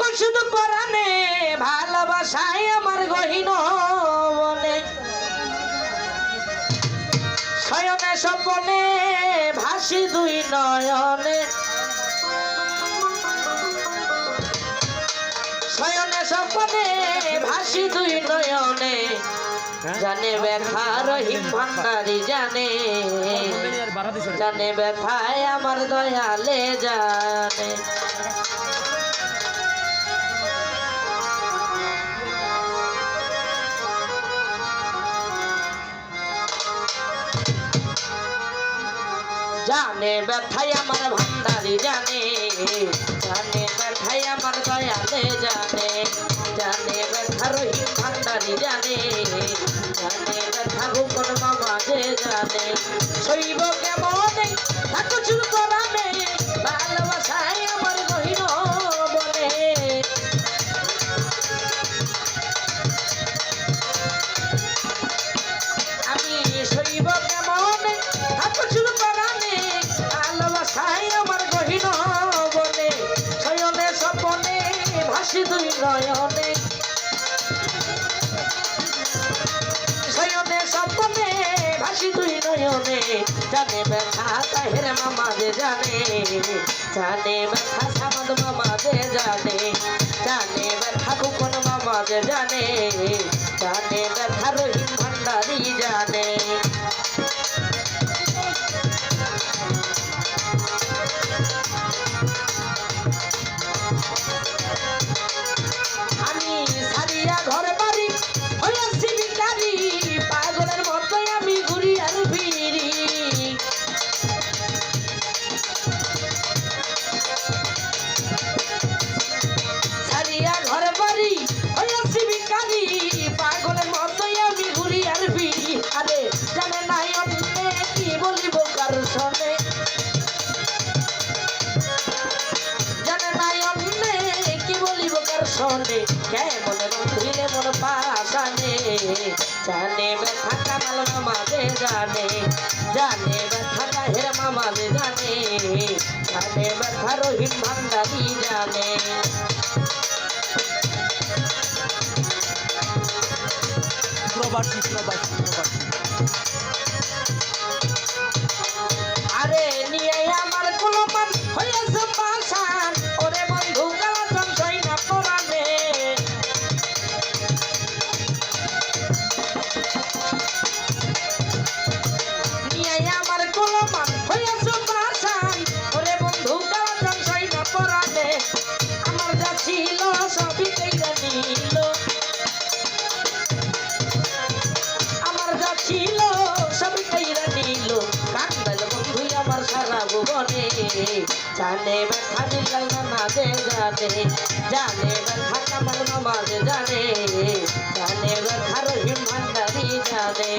থাকো শুধু পরানে ভালোবাসায় আমার গহীন বনে। শয়নে স্বপনে ভাসি দুই নয়নে। শয়নে স্বপনে ভাসি দুই নয়নে। জানে ব্যথা রহিম ভান্ডারি জানে। জানে ব্যথায় আমার দয়ালে জানে। জানে ব্যথায় আমার ভান্ডারি জানে জানে ব্যথায় আমার দয়ালে জানে জানে ব্যথা রহিম ভান্ডারি জানে জানে ব্যথা গোপন বাবা যে জানে শৈব দুই নয়নে শয়নে স্বপনে ভাসি দুই নয়নে, জানে ব্যথা তাহের মামা যে জানে জানে ব্যথা সামাদ মামা যে জানে জানে ব্যথা কুপন মামা জানে। জানে ব্যথা ভালো মামাদে জানে জানে ব্যথা কাহের মামাদে জানে জানে ব্যথা রহিম ভান্ডারি জানে। প্রবাসী প্রবাসী প্রবাসী আমার যা ছিল সবই কেড়ে নিল। আমার যা ছিল সবই কাইরা নিল। কান্দাল বন্ধু আমার সারা ভুবনে। জানে ব্যথা দিলাল না দে জানে। জানে ব্যথা নামাজ জানে। জানে ব্যথা রহিম জানে।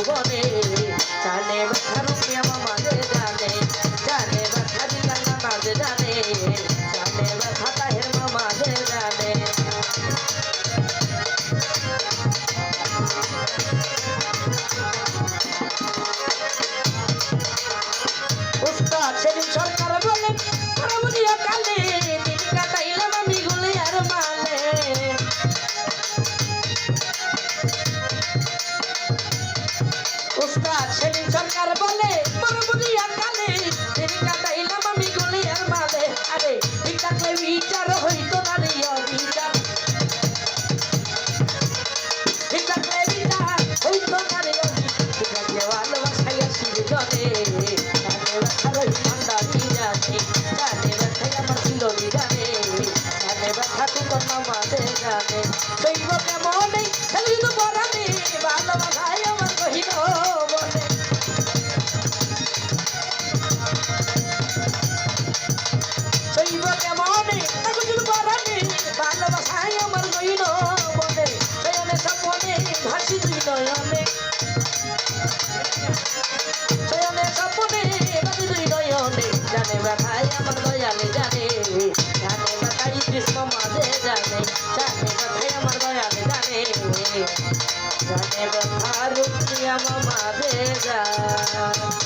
ভুবনে ব্যথা রুক্তি আমার মাঝে জানে